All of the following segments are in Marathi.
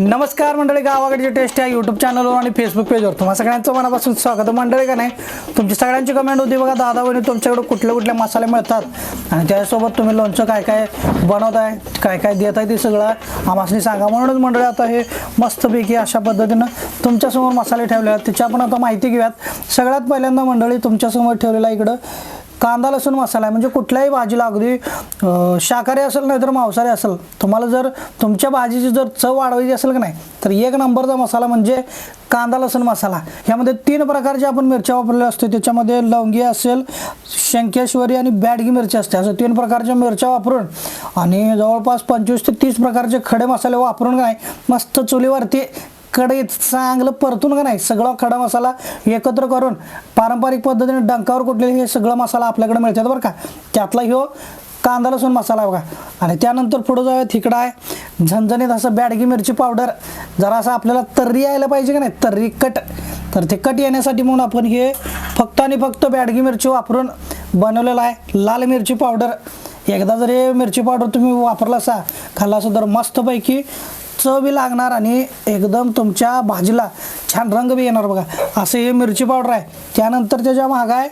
नमस्कार मंडळी गावाकडची टेस्ट या यूट्यूब चॅनलवर आणि फेसबुक पेजवर तुम्हा सगळ्यांचं मनापासून स्वागत. मंडळी का नाही तुमची सगळ्यांची कमेंट होती बघा दादा वहिनी तुमच्याकडे कुठले कुठले मसाले मिळतात? आणि त्यासोबत तुम्ही लोणचं काय काय बनवताय काय काय देत आहे ते सगळं आम्हाला सांगा. म्हणूनच मंडळी आता हे मस्तपैकी अशा पद्धतीनं तुमच्यासमोर मसाले ठेवले आहेत. त्याची आपण आता माहिती घेऊयात. सगळ्यात पहिल्यांदा मंडळी तुमच्यासमोर ठेवलेला इकडं कांदा लसूण मसाला आहे. म्हणजे कुठल्याही भाजीला अगदी शाकाहारी असेल नाही तर मांसाहारी असेल तुम्हाला जर तुमच्या भाजीची जर चव वाढवायची असेल की नाही तर एक नंबरचा मसाला म्हणजे कांदा लसूण मसाला. ह्यामध्ये तीन प्रकारचे आपण मिरच्या वापरलेल्या असते. त्याच्यामध्ये लवंगी असेल शंकेश्वरी आणि बॅडगी मिरची असते. असं तीन प्रकारच्या मिरच्या वापरून आणि जवळपास पंचवीस ते तीस प्रकारचे खडे मसाले वापरून काय मस्त चुलीवरती कढईत चांगलं परतून का नाही सगळा खडा मसाला एकत्र करून पारंपरिक पद्धतीने डंकावर कुठलेले हे सगळं मसाला आपल्याकडे मिळतात बरं का. त्यातला ह्यो कांदा लसूण मसाला बघा. आणि त्यानंतर पुढं जाऊया तिकडं आहे झणझणीत असं बॅडगी मिरची पावडर. जरा असं आपल्याला तर्री यायला पाहिजे का नाही तर्री कट. तर ते कट येण्यासाठी म्हणून आपण हे फक्त आणि फक्त बॅडगी मिरची वापरून बनवलेलं आहे. लाल मिरची पावडर. एकदा जर हे मिरची पावडर तुम्ही वापरला असा खाल्ला असं तर मस्तपैकी चव बी लागणार आणि एकदम तुमच्या भाजीला छान रंग बी येणार बघा. असं हे मिरची पावडर आहे. त्यानंतर त्याच्या मागं आहे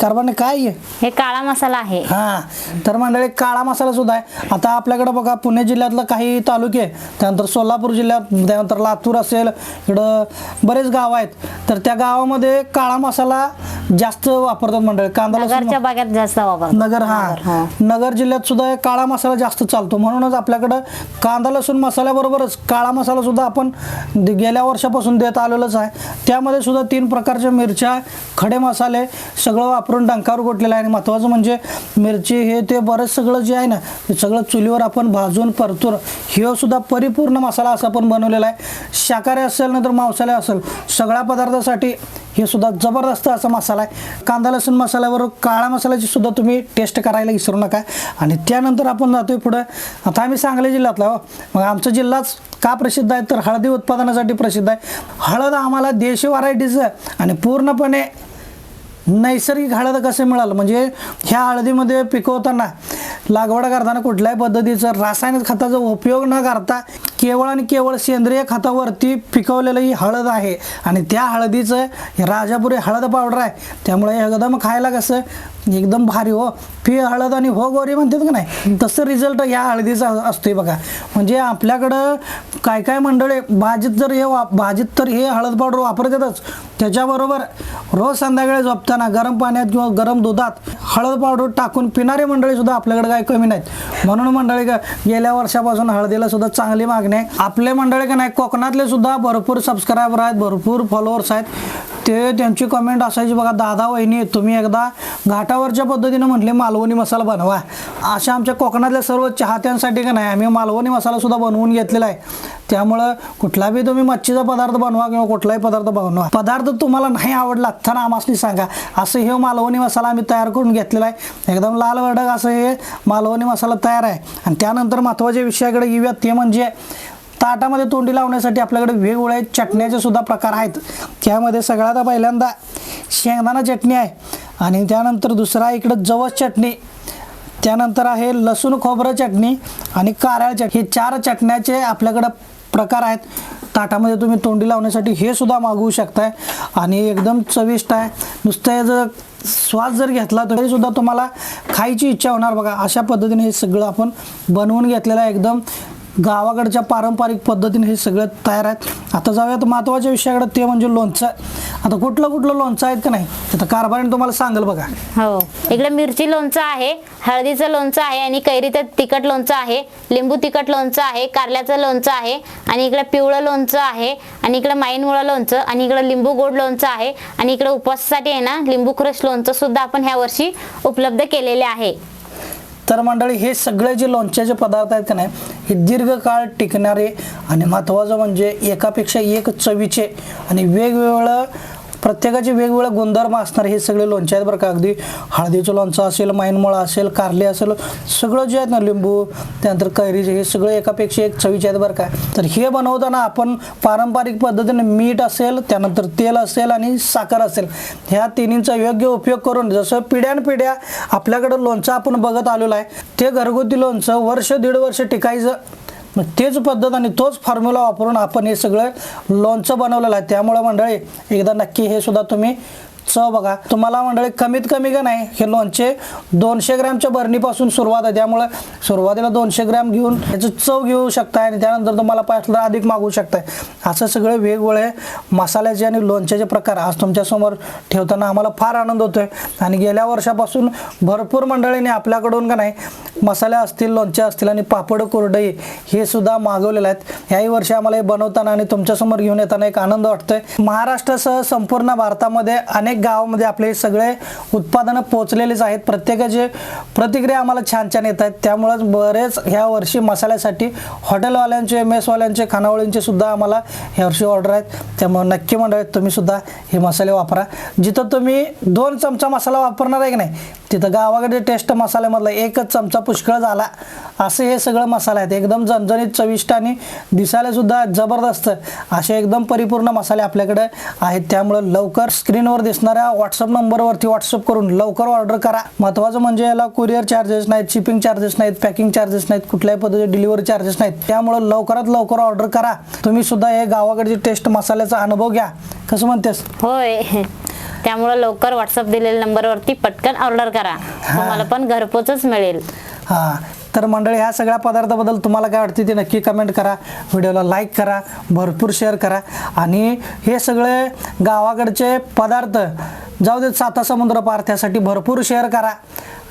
कार्बन काय आहे? हे काळा मसाला आहे. हा. तर मंडळी काळा मसाला सुद्धा आहे. आता आपल्याकडे बघा पुणे जिल्ह्यातलं काही तालुके त्यानंतर सोलापूर जिल्ह्यात त्यानंतर लातूर असेल इकडं बरेच गाव आहेत. तर त्या गावामध्ये काळा मसाला जास्त वापरतात मंडळी. कांदा लसूण नगरच्या बागेत जास्त वापर नगर हा. नगर जिल्ह्यात सुद्धा काळा मसाला जास्त चालतो. म्हणूनच आपल्याकडं कांदा लसूण मसाल्याबरोबरच काळा मसाला सुद्धा आपण दे- गेल्या वर्षापासून देत आलेलोच आहे. त्यामध्ये सुद्धा तीन प्रकारच्या मिरच्या खडे मसाले सगळं वापरून डंकावर गोटलेलं आहे. आणि महत्त्वाचं म्हणजे मिरची हे ते बरंच सगळं जे आहे ना ते सगळं चुलीवर आपण भाजून परतून हे सुद्धा परिपूर्ण मसाला असा आपण बनवलेला आहे. शाकाहारी असेल नंतर मांसाहारी असेल सगळ्या पदार्थासाठी हे सुद्धा जबरदस्त असा मसाला आहे. कांदा लसूण मसाल्यावर काळा मसाल्याची सुद्धा तुम्ही टेस्ट करायला विसरू नका. आणि त्यानंतर आपण जातोय पुढं. आता आम्ही सांगली जिल्ह्यातला हो मग आमचा जिल्हाच का प्रसिद्ध आहे? तर हळदी उत्पादनासाठी प्रसिद्ध आहे. हळद आम्हाला देशी व्हरायटीचं आणि पूर्णपणे नैसर्गिक हळद कसं मिळालं? म्हणजे ह्या हळदीमध्ये पिकवताना लागवड करताना कुठल्याही पद्धतीचं रासायनिक खताचा उपयोग न करता केवळ आणि केवळ सेंद्रिय खतावरती पिकवलेलं ही हळद आहे. आणि त्या हळदीचं राजापुरी हळद पावडर आहे. त्यामुळे एकदम खायला कसं एकदम भारी हो. पी हळद आणि हो गोरी म्हणतात का नाही तसं रिझल्ट या हळदीचा असतोय बघा. म्हणजे आपल्याकडं काय काय मंडळी भाजीत जर हे वा भाजीत तर हे हळद पावडर वापरतातच. त्याच्याबरोबर रोज संध्याकाळी झोपताना गरम पाण्यात किंवा गरम दुधात हळद पावडर टाकून पिणारी मंडळीसुद्धा आपल्याकडे काही कमी नाहीत. म्हणून मंडळी का गेल्या वर्षापासून हळदीला सुद्धा चांगली मागणी आपले मंडळी का नाही? कोकणातले सुद्धा भरपूर सबस्क्रायबर आहेत भरपूर फॉलोअर्स आहेत. ते त्यांची कमेंट असायची बघा दादा वहिनी तुम्ही एकदा घाटावरच्या पद्धतीनं म्हटले मालवणी मसाला बनवा. अशा आमच्या कोकणातल्या सर्व चाहत्यांसाठी का नाही आम्ही मालवणी मसालासुद्धा बनवून घेतलेला आहे. त्यामुळं कुठला बी तुम्ही मच्छीचा पदार्थ बनवा किंवा कुठलाही पदार्थ बनवा. पदार्थ तुम्हाला नाही आवडला तर आम्हाला सांगा. असं हे मालवणी मसाला आम्ही तयार करून घेतलेला आहे. एकदम लाल वडक असं हे मालवणी मसाला तयार आहे. आणि त्यानंतर महत्त्वाच्या विषयाकडे येऊया ते म्हणजे ताटामध्ये तोंडी लावण्यासाठी आपल्याकडे वेगवेगळ्या चटण्याचे सुद्धा प्रकार आहेत. त्यामध्ये सगळ्यात पहिल्यांदा शेंगदाणा चटणी आहे. आणि त्यानंतर दुसरा इकडं जवस चटणी. त्यानंतर आहे लसूण खोबरं चटणी आणि कारळ चटणी. हे चार चटण्याचे आपल्याकडं प्रकार आहेत. ताटामध्ये तुम्ही तोंडी लावण्यासाठी हे सुद्धा मागवू शकताय. आणि एकदम चविष्ट आहे. नुसतं याचं स्वाद जर घेतला तरी सुद्धा तुम्हाला खायची इच्छा होणार बघा. अशा पद्धतीने हे सगळं आपण बनवून घेतलेलं आहे. एकदम गावाकडच्या पारंपरिक पद्धतीने हे सगळं तयार आहेत. आता जाऊयात महत्त्वाच्या विषयाकडे ते म्हणजे लोणचं. आता कुठलं कुठलं लोणचं आहेत का नाही? आता कारभारीने तुम्हाला सांगेल बघा. हो. इकडे मिरची लोणचं आहे हळदीचं लोणचं आहे आणि कैरीचं तिखट लोणचं आहे लिंबू तिखट लोणचं आहे कारल्याचं लोणचं आहे आणि इकडे पिवळं लोणचं आहे आणि इकडे माईनमुळं लोणचं आणि इकडे लिंबू गोड लोणचं आहे आणि इकडे उपवासासाठी आहे ना लिंबू क्रश लोणचं सुद्धा आपण ह्या वर्षी उपलब्ध केलेले आहे. तर मंडळी हे सगळे जे लोणच्याचे पदार्थ आहेत का नाही हे दीर्घकाळ टिकणारे आणि महत्त्वाचं म्हणजे एकापेक्षा एक चवीचे आणि वेगवेगळं प्रत्येकाचे वेगवेगळे गुणधर्म असणारे हे सगळे लोणचे आहेत बरं का. अगदी हळदीचं लोणचं असेल माईनमुळं असेल कारले असेल सगळं जे आहेत ना लिंबू त्यानंतर कैरीचे हे सगळं एकापेक्षा एक चवीचे आहेत बरं का. तर हे बनवताना आपण पारंपरिक पद्धतीने मीठ असेल त्यानंतर तेल असेल आणि साखर असेल ह्या तिन्हींचा योग्य उपयोग करून जसं पिढ्यानपिढ्या आपल्याकडं लोणचं आपण बघत आलेलो आहे ते घरगुती लोणचं वर्ष दीड वर्ष टिकायचं मग तेच पद्धत आणि तोच फॉर्म्युला वापरून आपण हे सगळं लोणचं बनवलेलं आहे. त्यामुळं मंडळी एकदा नक्की हे सुद्धा तुम्ही चव बघा. तुम्हाला मंडळी कमीत कमी का नाही हे लोणचे दोनशे ग्रॅमच्या भरणीपासून सुरुवात आहे. त्यामुळे सुरुवातीला दोनशे ग्रॅम घेऊन त्याची चव घेऊ शकताय आणि त्यानंतर तुम्हाला पाहिजे अधिक मागू शकताय. असं सगळे वेगवेगळे मसाल्याचे आणि लोणच्याचे प्रकार आज तुमच्यासमोर ठेवताना आम्हाला फार आनंद होतोय. आणि गेल्या वर्षापासून भरपूर मंडळींनी आपल्याकडून का नाही मसाले असतील लोणचे असतील आणि पापड कुरडई हे सुद्धा मागवलेले आहेत. याही वर्षी आम्हाला हे बनवताना आणि तुमच्यासमोर घेऊन येताना एक आनंद वाटतोय. महाराष्ट्रासह संपूर्ण भारतामध्ये अनेक गावामध्ये आपले हे सगळे उत्पादनं पोचलेलेच आहेत. प्रत्येकाचे प्रतिक्रिया आम्हाला छान छान येत आहेत. त्यामुळंच बरेच ह्या वर्षी मसाल्यासाठी हॉटेलवाल्यांचे मेसवाल्यांचे खानावळींचे सुद्धा आम्हाला ह्या वर्षी ऑर्डर आहेत. त्यामुळे नक्की मंडळी तुम्ही सुद्धा हे मसाले वापरा. जिथं तुम्ही दोन चमचा मसाला वापरणार आहे की नाही तिथं गावाकडे टेस्ट मसाल्यामधला एकच चमचा पुष्कळ झाला. असे हे सगळं मसाले आहेत. एकदम झणझणीत चविष्ट आणि दिसायलासुद्धा जबरदस्त असे एकदम परिपूर्ण मसाले आपल्याकडे आहेत. त्यामुळं लवकर स्क्रीनवर दिसणार दिसणाऱ्या व्हॉट्सअप नंबरवरती व्हॉट्सअप करून लवकर ऑर्डर करा. महत्त्वाचं म्हणजे याला कुरिअर चार्जेस नाहीत शिपिंग चार्जेस नाहीत पॅकिंग चार्जेस नाहीत कुठल्याही पद्धतीचे डिलिव्हरी चार्जेस नाहीत. त्यामुळं लवकरात लवकर ऑर्डर करा. तुम्ही सुद्धा हे गावाकडची टेस्ट मसाल्याचा अनुभव घ्या. कसं म्हणतेस? होय. त्यामुळं लवकर व्हॉट्सअप दिलेल्या नंबरवरती पटकन ऑर्डर करा. तुम्हाला पण घरपोचच मिळेल. हां. तर मंडळी ह्या सगळ्या पदार्थाबद्दल तुम्हाला काय वाटते ते नक्की कमेंट करा. व्हिडिओला लाईक करा भरपूर शेअर करा. आणि हे सगळे गावाकडचे पदार्थ जाऊ देत साता समुद्र पार त्यासाठी भरपूर शेअर करा.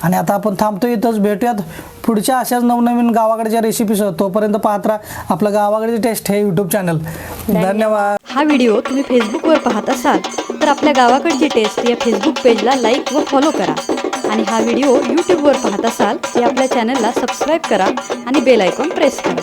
आणि आता आपण थांबतो इथंच भेटूयात पुढच्या अशाच नवनवीन गावाकडच्या रेसिपीज तोपर्यंत पाहत राहा आपलं गावाकडची टेस्ट हे यूट्यूब चॅनल धन्यवाद. हा व्हिडिओ तुम्ही फेसबुकवर पाहत असाल तर आपल्या गावाकडची टेस्ट या फेसबुक पेजला लाईक व फॉलो करा. आणि हा व्हिडिओ यूट्यूबवर पाहत असाल तर आपल्या चॅनलला सबस्क्राईब करा आणि बेल आयकॉन प्रेस करा.